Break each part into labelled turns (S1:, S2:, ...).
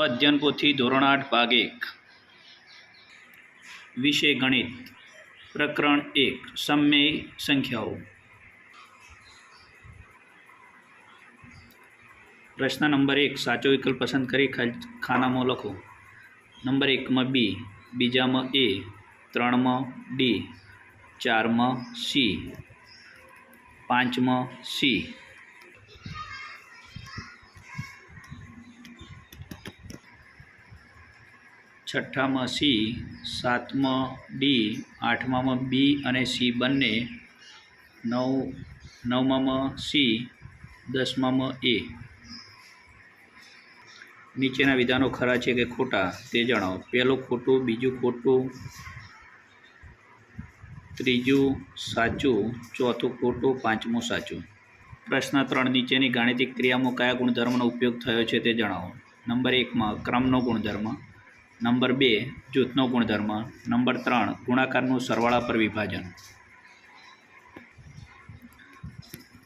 S1: અધ્યયન પોથી ધોરણ આઠ, ભાગ એક. વિષય ગણિત. પ્રકરણ એક, સમય સંખ્યાઓ. પ્રશ્ન નંબર એક, સાચો વિકલ્પ પસંદ કરી ખાનામાં લખો. નંબર એકમાં બી, બીજામાં એ, ત્રણમાં ડી, ચારમાં સી, પાંચમાં સી. છઠ્ઠામાં સી, સાતમાં ડી, આઠમામાં બી અને સી બંને, નવ, નવમામાં સી, દસમામાં એ. નીચેના વિધાનો ખરા છે કે ખોટા તે જણાવો. પહેલું ખોટું, બીજું ખોટું, ત્રીજું સાચું, ચોથું ખોટું, પાંચમું સાચું. પ્રશ્ન ત્રણ, નીચેની ગાણિતિક ક્રિયામાં કયા ગુણધર્મનો ઉપયોગ થયો છે તે જણાવો. નંબર એકમાં ક્રમનો ગુણધર્મ. નંબર બે, જૂથનો ગુણધર્મ. નંબર ત્રણ, ગુણાકારનું સરવાળા પર વિભાજન.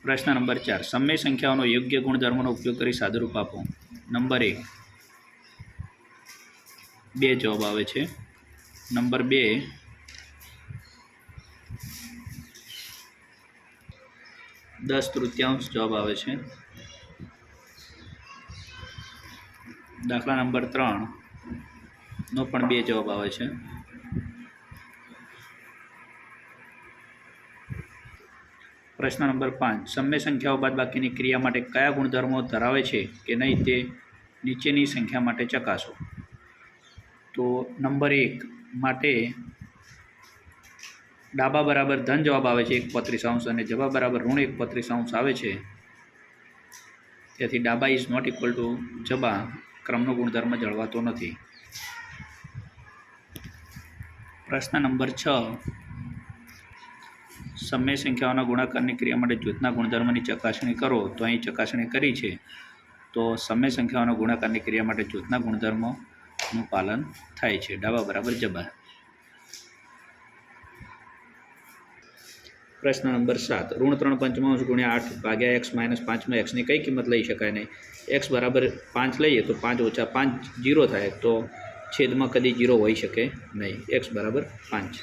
S1: પ્રશ્ન નંબર ચાર, સમય સંખ્યાઓનો યોગ્ય ગુણધર્મનો ઉપયોગ કરી સાદુરૂપ આપો. નંબર એક, બે જવાબ આવે છે. નંબર બે, દસ તૃતીયાંશ જવાબ આવે છે. દાખલા નંબર ત્રણ નો પણ બે જવાબ આવે છે. પ્રશ્ન નંબર પાંચ. સમય સંખ્યાઓ બાદ બાકીની ક્રિયા માટે કયા ગુણધર્મો ધરાવે છે કે નહીં તે નીચેની સંખ્યા માટે ચકાસો. તો નંબર એક માટે ડાબા બરાબર ધન જવાબ આવે છે એક પત્રીસ અંશ અને જવાબ બરાબર ઋણ એક પત્રીસ અંશ આવે છે. તેથી ડાબા ઇઝ નોટ ઇક્વલ ટુ જબા ક્રમનો ગુણધર્મ જળવાતો નથી. પ્રશ્ન નંબર છ. સમય સંખ્યાઓના ગુણાકારની ક્રિયા માટે જૂથના ગુણધર્મની ચકાસણી કરો. તો અહીં ચકાસણી કરી છે. તો સમય સંખ્યાઓના ગુણાકારની ક્રિયા માટે જૂથના ગુણધર્મોનું પાલન થાય છે. ડાબા બરાબર જબા. પ્રશ્ન નંબર સાત. ઋણ ત્રણ પંચમાંશ ગુણ્યા આઠ ભાગ્યા એક્સ માઇનસ પાંચમાં એક્સની કઈ કિંમત લઈ શકાય નહીં? એક્સ બરાબર પાંચ લઈએ તો પાંચ ઓછા પાંચ જીરો થાય તો છેદમાં કદી જીરો હોઈ શકે નહીં. એક્સ બરાબર પાંચ.